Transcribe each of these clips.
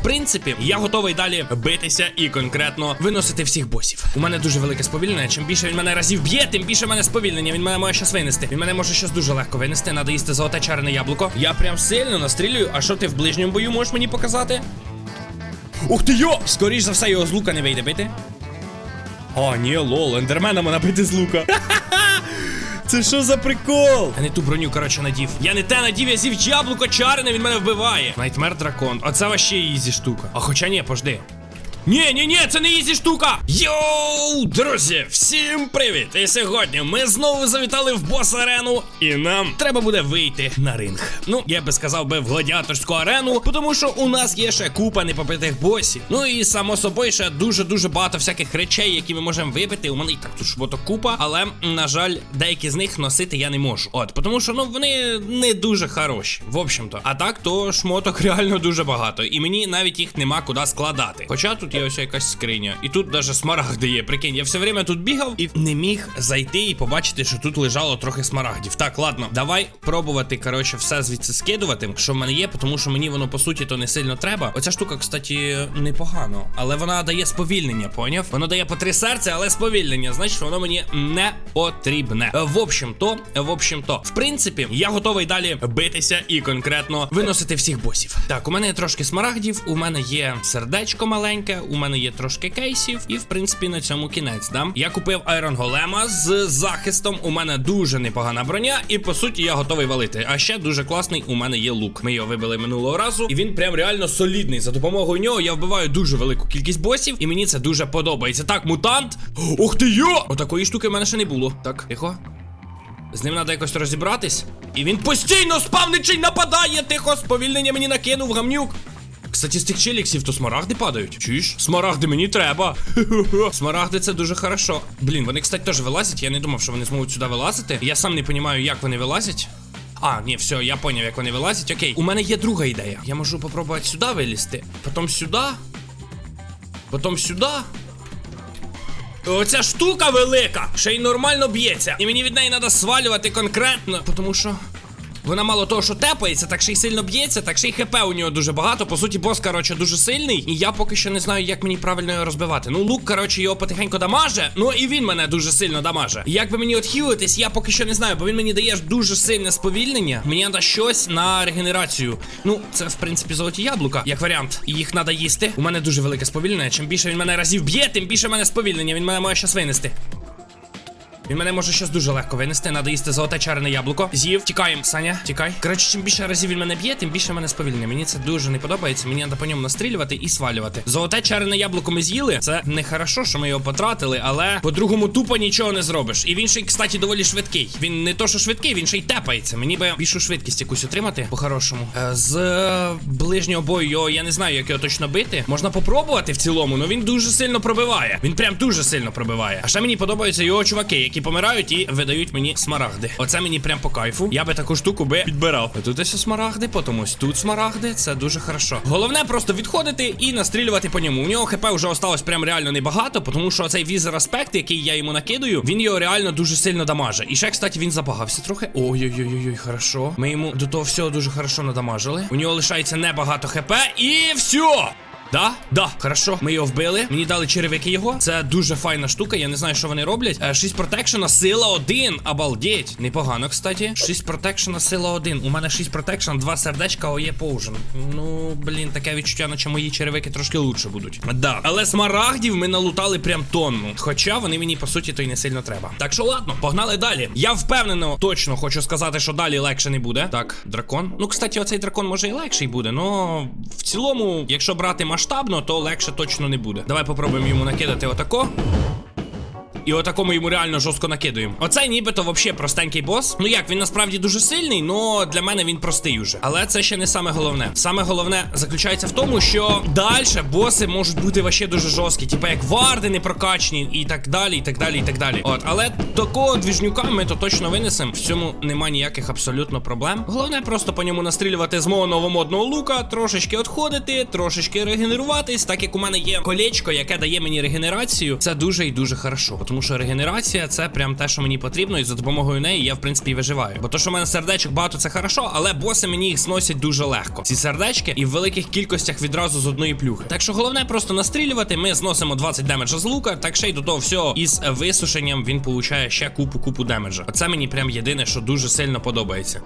В принципі, я готовий далі битися і конкретно виносити всіх босів. У мене дуже велике сповільнення. Чим більше він мене разів б'є, тим більше в мене сповільнення. Він мене може щас винести. Він мене може щас дуже легко винести. Надо їсти золоте чарене яблуко. Я прям сильно настрілюю. А що ти в ближньому бою можеш мені показати? Ух ти йо! Скоріш за все, його з лука не вийде бити. О, ні, лол, ендермена мене бити з лука. Це що за прикол? Я не ту броню, коротше, надів. Я не те надів, я зів яблуко чарене, він мене вбиває. Найтмер дракон. Оце ваще ізі штука. А хоча ні, пожди. Ні, ні, ні, це не ізі штука. Йоу, друзі, всім привіт! І сьогодні ми знову завітали в бос арену, і нам треба буде вийти на ринг. Ну, я би сказав би в гладіаторську арену, тому що у нас є ще купа непопитих босів. Ну і само собою ще дуже-дуже багато всяких речей, які ми можемо вибити. У мене і так тут шмото купа, але на жаль, деякі з них носити я не можу. От, тому що ну вони не дуже хороші. В общем-то, а так, то шмоток реально дуже багато. І мені навіть їх нема куди складати. Хоча тут є ось якась скриня. І тут даже смарагди є. Прикинь, я все время тут бігав і не міг зайти і побачити, що тут лежало трохи смарагдів. Так, ладно, давай пробувати, коротше, все звідси скидувати, що в мене є, тому що мені воно по суті то не сильно треба. Оця штука, кстати, непогано, але вона дає сповільнення, поняв? Воно дає по три серця, але сповільнення, значить, воно мені не потрібне. В общем-то, в общем-то, в принципі, я готовий далі битися і конкретно виносити всіх босів. Так, у мене є трошки смарагдів, у мене є сердечко маленьке, у мене є трошки кейсів, і в принципі на цьому кінець. Да? Я купив Айрон Голема з захистом. У мене дуже непогана броня, і по суті я готовий валити. А ще дуже класний у мене є лук. Ми його вибили минулого разу, і він прям реально солідний. За допомогою нього я вбиваю дуже велику кількість босів, і мені це дуже подобається. Так, мутант. Ух ти йо! Отакої штуки в мене ще не було. Так, тихо. З ним треба якось розібратись. І він постійно спавничий нападає. Тихо, сповільнення мені накинув гамнюк. Кстати, з тих челіксів то смарагди падають. Чуєш? Смарагди мені треба. Смарагди це дуже хорошо. Блін, вони, кстати, теж вилазять. Я не думав, що вони зможуть сюди вилазити. Я сам не розумію, як вони вилазять. А, ні, все, я поняв, як вони вилазять. Окей, у мене є друга ідея. Я можу попробувати сюди вилізти, потім сюди, потім сюди. Оця штука велика, ще й нормально б'ється. І мені від неї треба свалювати конкретно, тому що. Вона мало того, що тепається, так ще й сильно б'ється, так ще й хп у нього дуже багато. По суті, бос, коротше, дуже сильний. І я поки що не знаю, як мені правильно його розбивати. Ну, лук, коротше, його потихеньку дамаже. Ну і він мене дуже сильно дамаже. Як би мені отхилитись, я поки що не знаю, бо він мені дає дуже сильне сповільнення. Мені треба щось на регенерацію. Ну, це в принципі золоті яблука, як варіант. Їх треба їсти. У мене дуже велике сповільнення. Чим більше він мене разів б'є, тим більше в мене сповільнення. Він мене може щас винести. Він мене може щось дуже легко винести. Надо їсти золоте чарене яблуко. З'їв. Тікаємо, Саня, тікай. Коротше, чим більше разів він мене б'є, тим більше мене сповільнення. Мені це дуже не подобається. Мені треба по ньому настрілювати і свалювати. Золоте чарене яблуко ми з'їли. Це не хорошо, що ми його потратили, але по-другому тупо нічого не зробиш. І він ще кстати, доволі швидкий. Він не то, що швидкий, він ще й тепається. Мені би більшу швидкість якусь отримати по-хорошому. Е, З е, ближнього бою його я не знаю, як його точно бити. Можна попробувати в цілому, але він дуже сильно пробиває. Він прям дуже сильно пробиває. А ще мені подобаються його чуваки, які помирають і видають мені смарагди. Оце мені прям по кайфу. Я би таку штуку би підбирав. Тут ось смарагди, потім ось тут смарагди. Це дуже хорошо. Головне просто відходити і настрілювати по ньому. У нього хп вже осталось прям реально небагато, тому що цей візер аспект, який я йому накидаю, він його реально дуже сильно дамаже. І ще, кстати, він забагався трохи. Ой-ой-ой, хорошо. Ми йому до того всього дуже хорошо надамажили. У нього лишається небагато хп, і все. Да, да, хорошо. Ми його вбили. Мені дали черевики його. Це дуже файна штука. Я не знаю, що вони роблять. Е, 6 протекшена, сила 1. Обалдеть. Непогано, кстати. 6 протекшена, сила 1. У мене 6 протекшена, 2 сердечка, оє поужин. Ну, блін, таке відчуття, наче мої черевики трошки лучше будуть. Да. Але смарагдів ми налутали прям тонну. Хоча вони мені, по суті, то й не сильно треба. Так що ладно, погнали далі. Я впевнено, точно хочу сказати, що далі легше не буде. Так, дракон. Ну, кстати, оцей дракон може і легший буде, но в цілому, якщо брати масштабно, то легше точно не буде. Давай попробуємо йому накидати отако. І отако ми йому реально жорстко накидуємо. Оцей нібито вообще простенький бос. Ну як, він насправді дуже сильний, но для мене він простий уже. Але це ще не саме головне. Саме головне заключається в тому, що далі боси можуть бути вообще дуже жорсткі, типу як варди не прокачні і так далі, і так далі, і так далі. От, але такого двіжнюка ми то точно винесемо. В цьому нема ніяких абсолютно проблем. Головне просто по ньому настрілювати з мого новомодного лука, трошечки відходити, трошечки регенеруватись, так як у мене є колечко, яке дає мені регенерацію. Це дуже і дуже хорошо. Тому що регенерація це прям те, що мені потрібно, і за допомогою неї я в принципі виживаю. Бо то, що в мене сердечок багато, це хорошо, але боси мені їх сносять дуже легко. Ці сердечки і в великих кількостях відразу з одної плюхи. Так що головне просто настрілювати. Ми зносимо 20 демеджа з лука, так ще й до того всього із висушенням він получає ще купу купу демеджа. Оце мені прям єдине, що дуже сильно подобається.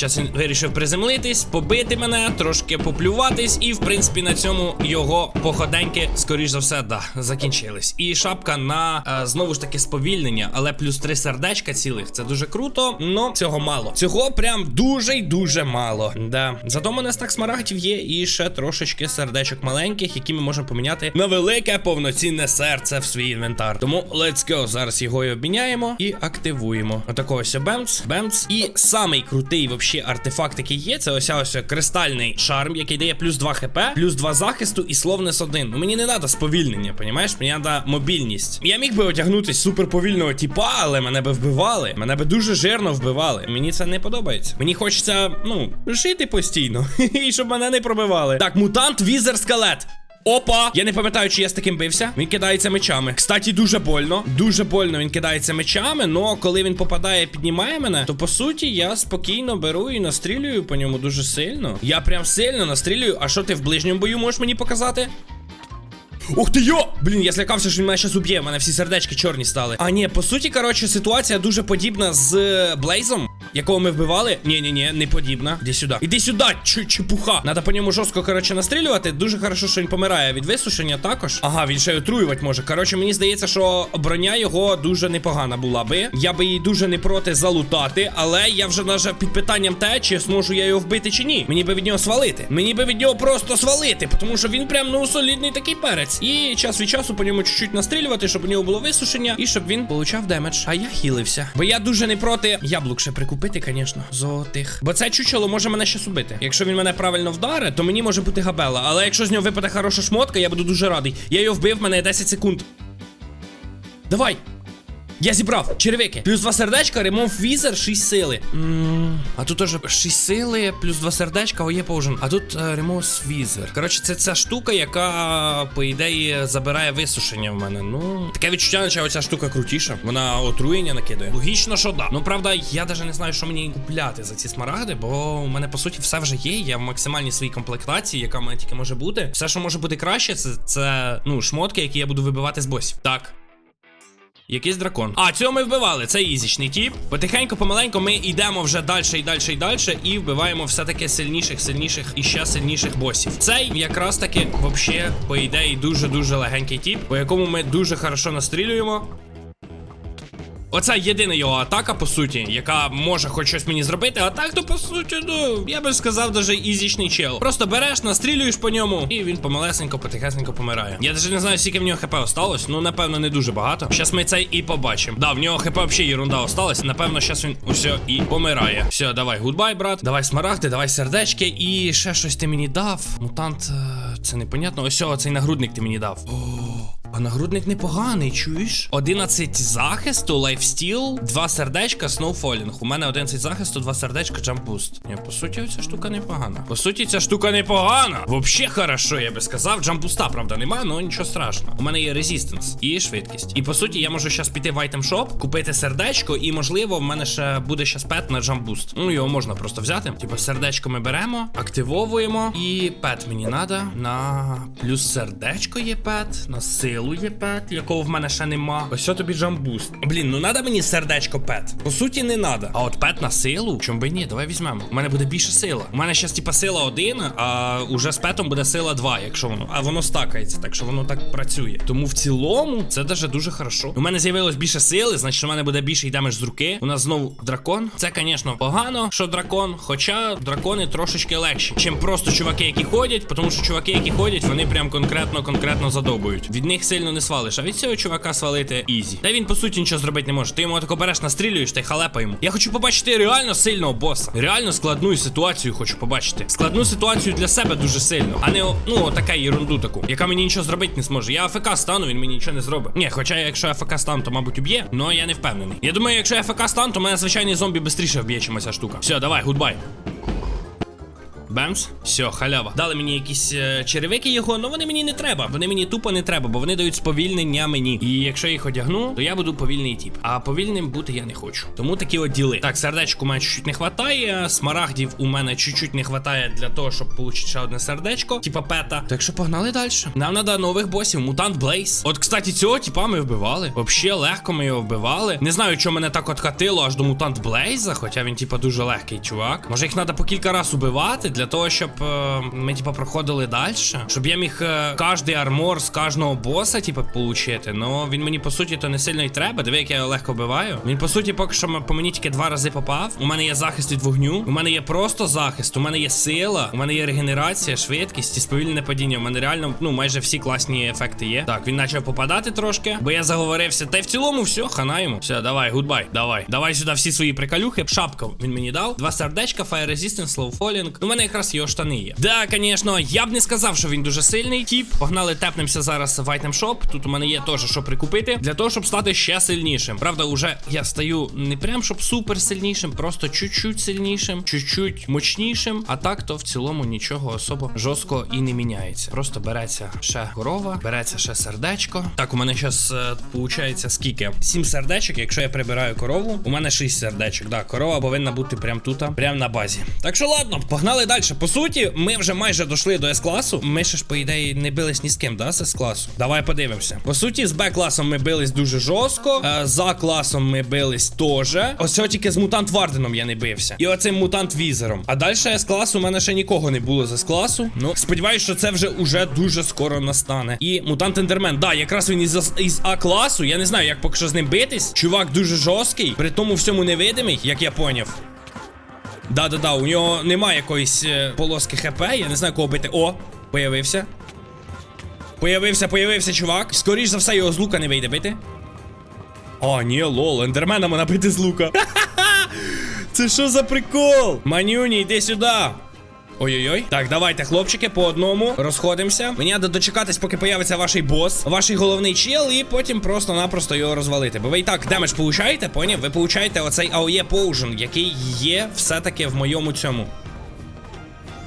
Час він вирішив приземлитись, побити мене, трошки поплюватись, і в принципі на цьому його походеньки, скоріш за все, да, закінчились. І шапка на е, знову ж таки сповільнення, але плюс три сердечка цілих. Це дуже круто. но цього мало. Цього прям дуже й дуже мало. Да. Зато мене стак смарагдів є і ще трошечки сердечок маленьких, які ми можемо поміняти на велике повноцінне серце в свій інвентар. Тому let's go. Зараз його і обміняємо і активуємо. Отакого ось бемц, бемц. І самий крутий вообще артефакт, який є, це ось ось кристальний шарм, який дає плюс 2 хп, плюс 2 захисту і словнес 1. Ну мені не треба сповільнення, понімаєш? Мені треба мобільність. Я міг би одягнутись суперповільного типа, але мене би вбивали. Мене би дуже жирно вбивали. Мені це не подобається. Мені хочеться, ну, жити постійно. І щоб мене не пробивали. Так, мутант, візер, скелет. Опа! Я не пам'ятаю, чи я з таким бився. Він кидається мечами. Кстати, дуже больно. Дуже больно він кидається мечами. Но коли він попадає, піднімає мене, то по суті я спокійно беру і настрілюю по ньому дуже сильно. Я прям сильно настрілюю. А що ти в ближньому бою можеш мені показати? Ух ти йо! Блін, я злякався, що він мене щас уб'є. У мене всі сердечки чорні стали. А ні, по суті, коротше, ситуація дуже подібна з е, Блейзом, якого ми вбивали. Ні, ні, ні, не подібна. Іди сюди. Іди сюди, чу чепуха. Надо по ньому жорстко, коротше, настрілювати. Дуже хорошо, що він помирає від висушення також. Ага, він ще й отруювати може. Коротше, мені здається, що броня його дуже непогана була би. Я би її дуже не проти залутати, але я вже навіть під питанням те, чи зможу я його вбити чи ні. Мені би від нього свалити. Мені би від нього просто свалити, тому що він прям ну солідний такий перець. І час від часу по ньому чуть-чуть настрілювати, щоб у нього було висушення, і щоб він получав демедж. А я хілився. Бо я дуже не проти яблук ще прикупити, звісно, золотих. Бо це чучело може мене щас убити. Якщо він мене правильно вдарить, то мені може бути габела. Але якщо з нього випаде хороша шмотка, я буду дуже радий. Я його вбив, мене 10 секунд. Давай! Я зібрав черевики. Плюс два сердечка, ремонт візер, 6 сили. М, А тут теж 6 сили, плюс два сердечка, о є поужин. А тут е, ремонт візер. Коротше, це ця штука, яка, по ідеї, забирає висушення в мене. Ну, таке відчуття, наче оця штука крутіша. Вона отруєння накидає. Логічно, що да. Ну правда, я навіть не знаю, що мені купляти за ці смарагди, бо у мене по суті все вже є. Я в максимальній своїй комплектації, яка в мене тільки може бути. Все, що може бути краще, це, це ну, шмотки, які я буду вибивати з босів. Так. Якийсь дракон. А, цього ми вбивали. Це ізічний тіп. Потихеньку, помаленьку, ми йдемо вже далі і далі і далі, і вбиваємо все-таки сильніших, сильніших і ще сильніших босів. Цей якраз таки, взагалі, по ідеї, дуже-дуже легенький тіп, по якому ми дуже хорошо настрілюємо. Оце єдина його атака, по суті, яка може хоч щось мені зробити. А так, то по суті, ну, я би сказав, даже ізічний чел. Просто береш, настрілюєш по ньому, і він помалесенько, потихесенько помирає. Я навіть не знаю, скільки в нього хп осталось. Ну, напевно, не дуже багато. Щас ми це і побачимо. Да, в нього хп взагалі ерунда осталась. Напевно, щас він усе і помирає. Все, давай, гудбай, брат. Давай смарагди, давай сердечки. І ще щось ти мені дав. Мутант, е, це непонятно. Ось цей нагрудник ти мені дав. О. А нагрудник непоганий, чуєш? 11 захисту, лайфстіл, 2 сердечка, сноуфолінг. У мене 11 захисту, 2 сердечка, джампбуст. Ні, по суті, ця штука непогана. По суті, ця штука непогана. Вообще хорошо, я би сказав. Джампбуста, правда, нема, але нічого страшного. У мене є резистенс і швидкість. І по суті, я можу зараз піти в айтем-шоп, купити сердечко, і можливо, в мене ще буде щас пет на джампбуст. Ну, його можна просто взяти. Типу, сердечко ми беремо, активовуємо. І пет мені треба на плюс сердечко є пет, на силу є пет, якого в мене ще нема. Ось що тобі джамбуст. Блін, ну надо мені сердечко пет. По суті, не надо. А от пет на силу? Чом би ні, давай візьмемо. У мене буде більше сила. У мене зараз, типа, сила 1, а уже з петом буде сила 2, якщо воно. А воно стакається, так що воно так працює. Тому в цілому це даже дуже хорошо. У мене з'явилось більше сили, значить у мене буде більший демедж з руки. У нас знову дракон. Це, звісно, погано, що дракон. Хоча дракони трошечки легші, чим просто чуваки, які ходять, тому що чуваки, які ходять, вони прям конкретно, конкретно задовбують. Від них сильно не свалиш, а від цього чувака свалити ізі. Та він по суті нічого зробити не може. Ти йому тако береш, настрілюєш та й халепа йому. Я хочу побачити реально сильного боса. Реально складну ситуацію хочу побачити. Складну ситуацію для себе дуже сильно, а не ну така ерунду таку, яка мені нічого зробити не зможе. Я АФК стану, він мені нічого не зробить. Ні, хоча якщо я АФК стану, то мабуть уб'є, але я не впевнений. Я думаю, якщо я АФК стану, то мене звичайний зомбі швидше вб'є, чим ця штука. Все, давай, гудбай. Бемс. Все, халява. Дали мені якісь е, черевики його, але вони мені не треба. Вони мені тупо не треба, бо вони дають сповільнення мені. І якщо їх одягну, то я буду повільний тип. А повільним бути я не хочу. Тому такі от діли. Так, сердечку у мене чуть-чуть не хватає. Смарагдів у мене чуть-чуть не хватає для того, щоб отримати ще одне сердечко, типа пета. Так що погнали далі. Нам треба нових босів. Мутант Блейз. От, кстати, цього типа ми вбивали. Вообще легко ми його вбивали. Не знаю, чому мене так от катило аж до мутант Блейза, хоча він, типа, дуже легкий чувак. Може їх треба по кілька разів убивати для того, щоб е, ми, типа, проходили далі. Щоб я міг е, кожний армор з кожного боса, типа, получити. Ну він мені по суті то не сильно й треба. Диви, як я його легко вбиваю. Він по суті, поки що по мені тільки два рази попав. У мене є захист від вогню. У мене є просто захист. У мене є сила. У мене є регенерація, швидкість і сповільнене падіння. У мене реально, ну, майже всі класні ефекти є. Так, він почав попадати трошки, бо я заговорився. Та й в цілому все, хана йому. Все, давай, гудбай, давай. Давай сюди всі свої приколюхи. Шапка він мені дав. Два сердечка, Fire Resistance, Slow Falling. У мене якраз його штани є. Да, звісно, я б не сказав, що він дуже сильний. Тіп, погнали, тепнемося зараз в Item Shop. Тут у мене є теж що прикупити. Для того, щоб стати ще сильнішим. Правда, уже я стаю не прям щоб супер сильнішим, просто чуть-чуть сильнішим, чуть-чуть мощнішим. А так то в цілому нічого особо жорстко і не міняється. Просто береться ще корова, береться ще сердечко. Так, у мене зараз виходить скільки? Сім сердечок. Якщо я прибираю корову, у мене шість сердечок. Да, корова повинна бути прям тут, прям на базі. Так що ладно, погнали далі. По суті, ми вже майже дійшли до С-класу. Ми ще ж, по ідеї, не бились ні з ким, да, з С-класу. Давай подивимося. По суті, з Б-класом ми бились дуже жорстко. е, За класом ми бились теж. Ось тільки з мутант Варденом я не бився. І оцим мутант Візером. А далі С-класу у мене ще нікого не було з С-класу. Ну, сподіваюсь, що це вже уже дуже скоро настане. І мутант Ендермен. Да, якраз він із, із А-класу. Я не знаю, як поки що з ним битись. Чувак дуже жорсткий, при тому всьому невидимий, як я поняв. Да-да-да, у нього немає якоїсь е, полоски ХП, я не знаю кого бити. О, появився. Появився, появився, чувак. Скоріш за все, його з лука не вийде бити. А, ні, лол, ендермена мене бити з лука. Це що за прикол? Манюні, йди сюди. Ой-ой-ой. Так, давайте, хлопчики, по одному розходимося. Мені треба дочекатись, поки появиться ваш бос, ваш головний чел, і потім просто-напросто його розвалити. Бо ви і так демедж получаєте, поняв? Ви получаєте оцей АОЄ поужен, який є все-таки в моєму цьому.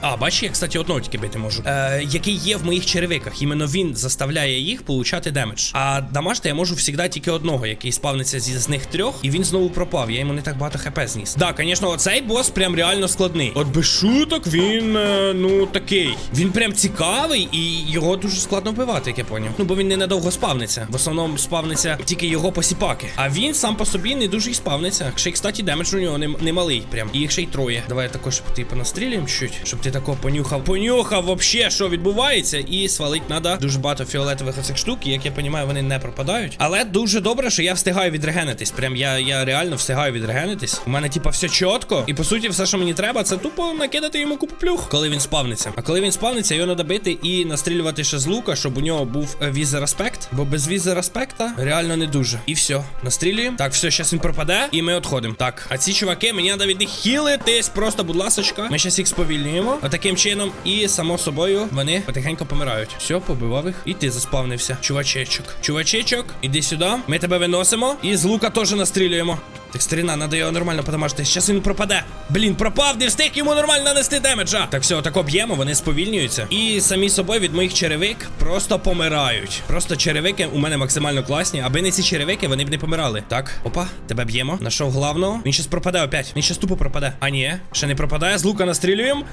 А, бачиш, я, кстати, одного тільки бити можу. Е, який є в моїх черевиках. Іменно він заставляє їх получати демедж. А дамажити я можу завжди тільки одного, який спавниться зі з них трьох, і він знову пропав. Я йому не так багато хп зніс. Да, звісно, оцей бос прям реально складний. От без шуток він, е, ну, такий. Він прям цікавий, і його дуже складно вбивати, як я поняв. Ну, бо він ненадовго спавниться. В основному спавниться тільки його посіпаки. А він сам по собі не дуже і спавниться. Ще й, кстати, демедж у нього не, не. Прям. І їх ще й троє. Давай також типу настрілюємо чуть, щоб ти тако понюхав. Понюхав вообще, що відбувається, і свалить надо дуже багато фіолетових оцих штук. І, як я розумію, вони не пропадають. Але дуже добре, що я встигаю відрегенитись. Прям я, я реально встигаю відрегенитись. У мене, типа, все чітко. І по суті, все, що мені треба, це тупо накидати йому купу плюх, коли він спавниться. А коли він спавниться, його треба бити і настрілювати ще з лука, щоб у нього був е, візер аспект. Бо без візер аспекта реально не дуже. І все, настрілюємо. Так, все, зараз він пропаде, і ми відходимо. Так, а ці чуваки, мені треба від них хілитись. Просто, будь ласочка. Ми зараз їх сповільнюємо. Отаким чином, і само собою вони потихеньку помирають. Все, побивав їх. І ти заспавнився. Чувачечок. Чувачечок, іди сюди. Ми тебе виносимо. І з лука теж настрілюємо. Так, старина, треба його нормально подамажити. Щас він пропаде. Блін, пропав, не встиг йому нормально нанести демеджа. Так, все, отако б'ємо, вони сповільнюються. І самі собою від моїх черевик просто помирають. Просто черевики у мене максимально класні. Аби не ці черевики, вони б не помирали. Так, опа, тебе б'ємо. Нашов главного. Він щас пропаде опять. Він щас тупо пропаде. А ні, ще не пропадає. З лука настрілюємо.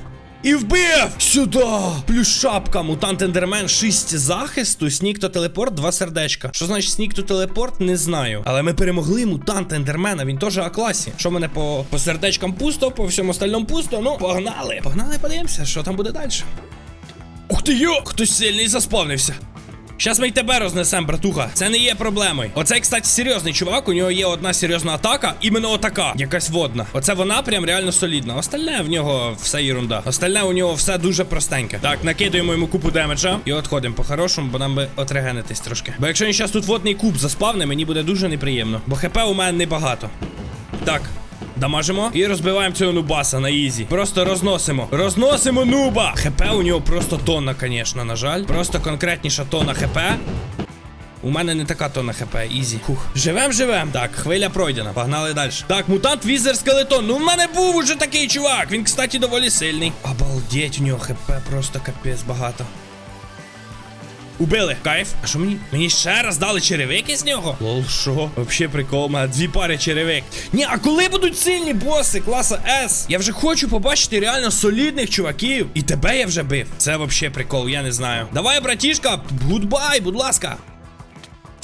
І вбив! Сюди! Плюс шапка, мутант ендермен, 6 захисту, снік то телепорт, 2 сердечка. Що значить снік то телепорт, не знаю. Але ми перемогли мутанта ендермена, він теж А-класі. Що мене по, по сердечкам пусто, по всьому остальному пусто. Ну, погнали. Погнали, подивимося, що там буде далі. Ух ти йо! Хтось сильний заспавнився. Щас ми й тебе рознесем, братуха. Це не є проблемою. Оцей, кстати, серйозний чувак. У нього є одна серйозна атака, іменно отака, якась водна. Оце вона прям реально солідна. Остальне в нього все ерунда. Остальне у нього все дуже простеньке. Так, накидуємо йому купу демеджа і відходимо по-хорошому, бо нам би отрегенитись трошки. Бо якщо він зараз тут водний куб заспавне, мені буде дуже неприємно. Бо хп у мене небагато. Так. Дамажимо і розбиваємо цього нубаса на ізі. Просто розносимо. Розносимо нуба. ХП у нього просто тонна, звісно, на жаль. Просто конкретніша тонна ХП. У мене не така тонна хп, ізі. Хух. Живем, живем. Так, хвиля пройдена. Погнали далі. Так, мутант візер скелетон. Ну в мене був уже такий чувак. Він, кстати, доволі сильний. Обалдеть, у нього хп просто капець багато. Убили. Кайф. А що мені? Мені ще раз дали черевики з нього? Лол, що? Вообще прикол, мене дві пари черевик. Ні, а коли будуть сильні боси класа С? Я вже хочу побачити реально солідних чуваків. І тебе я вже бив. Це вообще прикол, я не знаю. Давай, братішка, гудбай, будь ласка.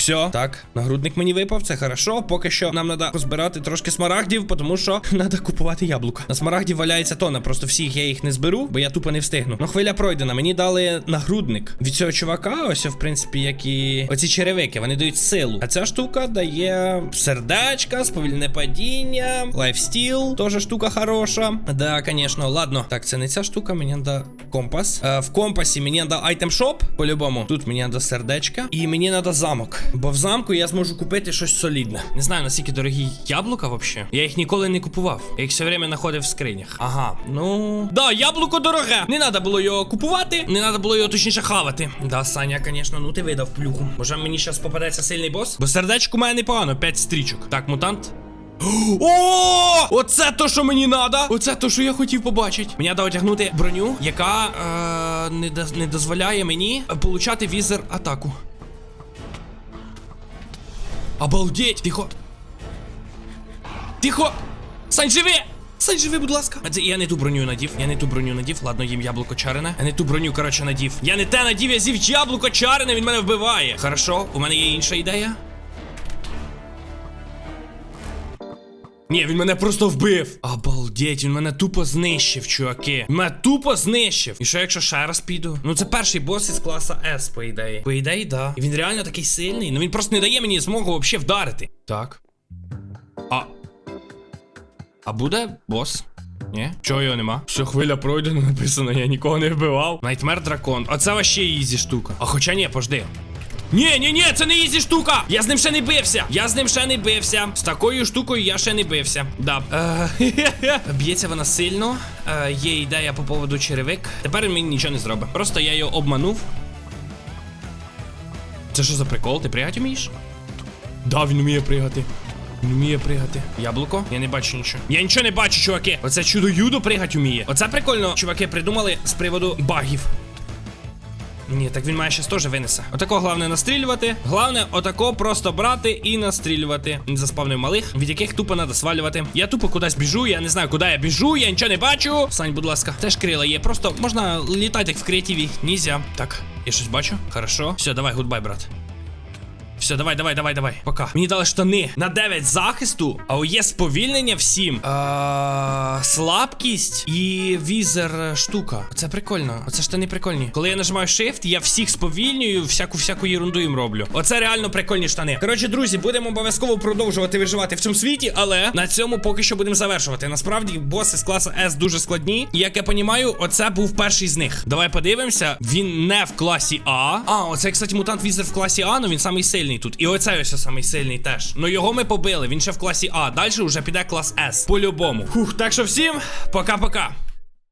Все, так, нагрудник мені випав, це хорошо. Поки що нам треба позбирати трошки смарагдів, тому що треба купувати яблука. На смарагдів валяється тона, просто всіх я їх не зберу, бо я тупо не встигну. Ну, хвиля пройдена. Мені дали нагрудник від цього чувака, ось, в принципі, як і оці черевики, вони дають силу. А ця штука дає сердечка, сповільне падіння, лайфстіл, теж штука хороша. Да, звісно, ладно. Так, це не ця штука, мені треба компас. Е, в компасі мені треба айтем-шоп, по-любому. Тут мені треба сердечка. І мені треба замок. Бо в замку я зможу купити щось солідне. Не знаю, наскільки дорогі яблука взагалі. Я їх ніколи не купував. Я їх все время знаходив в скринях. Ага, ну. Да, яблуко дороге. Не треба було його купувати, не треба було його точніше хавати. Да, Саня, звісно, ну ти видав плюху. Може мені зараз попадеться сильний бос? Бо сердечко має непогано, 5 стрічок. Так, мутант. О! Оце то, що мені треба. Оце то, що я хотів побачити. Мені треба одягнути броню, яка е, не, не дозволяє мені е, получати візер атаку. Обалдеть! Тихо. Тихо! Сань, живи! Сань, живи, будь ласка. А це я не ту броню надів. Я не ту броню надів. Ладно, їм яблуко чарене. Я не ту броню, коротше, надів. Я не те надів, я зів яблуко чарене, він мене вбиває. Хорошо, у мене є інша ідея. Ні, він мене просто вбив. Обалдеть, він мене тупо знищив, чуваки. Мене тупо знищив. І що, якщо ще раз піду? Ну це перший бос із класа С, по ідеї. По ідеї, да. І він реально такий сильний. Ну він просто не дає мені змогу взагалі вдарити. Так. А. А буде бос? Ні? Чого його нема? Все, хвиля пройдена, написано, я нікого не вбивав. Найтмер дракон. Оце вообще ізі штука. А хоча ні, пожди. Ні, ні, ні, це не ізі штука! Я з ним ще не бився! Я з ним ще не бився. З такою штукою я ще не бився. Да. Е, Б'ється вона сильно. Е, є ідея по поводу черевик. Тепер він мені нічого не зробить. Просто я його обманув. Це що за прикол? Ти пригати вмієш? Да, він вміє пригати. Він вміє пригати. Яблуко? Я не бачу нічого. Я нічого не бачу, чуваки. Оце чудо юдо пригати вміє. Оце прикольно, чуваки, придумали з приводу багів. Ні, так він має щось теж винесе. Отако головне настрілювати. Головне, отако просто брати і настрілювати. Заспавнив малих, від яких тупо треба свалювати. Я тупо кудись біжу, я не знаю, куди я біжу, я нічого не бачу. Сань, будь ласка, теж крила є. Просто можна літати як в креативі. Нізя. Так, я щось бачу. Хорошо. Все, давай, гудбай, брат. Все, давай, давай, давай, давай. Пока. Мені дали штани на 9 захисту, а є сповільнення всім. А, слабкість і візер штука. Це прикольно. Оце штани прикольні. Коли я нажимаю Shift, я всіх сповільнюю, всяку всяку єрунду їм роблю. Оце реально прикольні штани. Коротше, друзі, будемо обов'язково продовжувати виживати в цьому світі, але на цьому поки що будемо завершувати. Насправді, боси з класу S дуже складні. І як я понімаю, оце був перший з них. Давай подивимося. Він не в класі А. А, оце, кстати, мутант візер в класі А, ну він самий сильний тут. І оцей ось самий сильний теж. Ну його ми побили. Він ще в класі А. Далі вже піде клас С. По-любому. Фух, так що всім, пока-пока.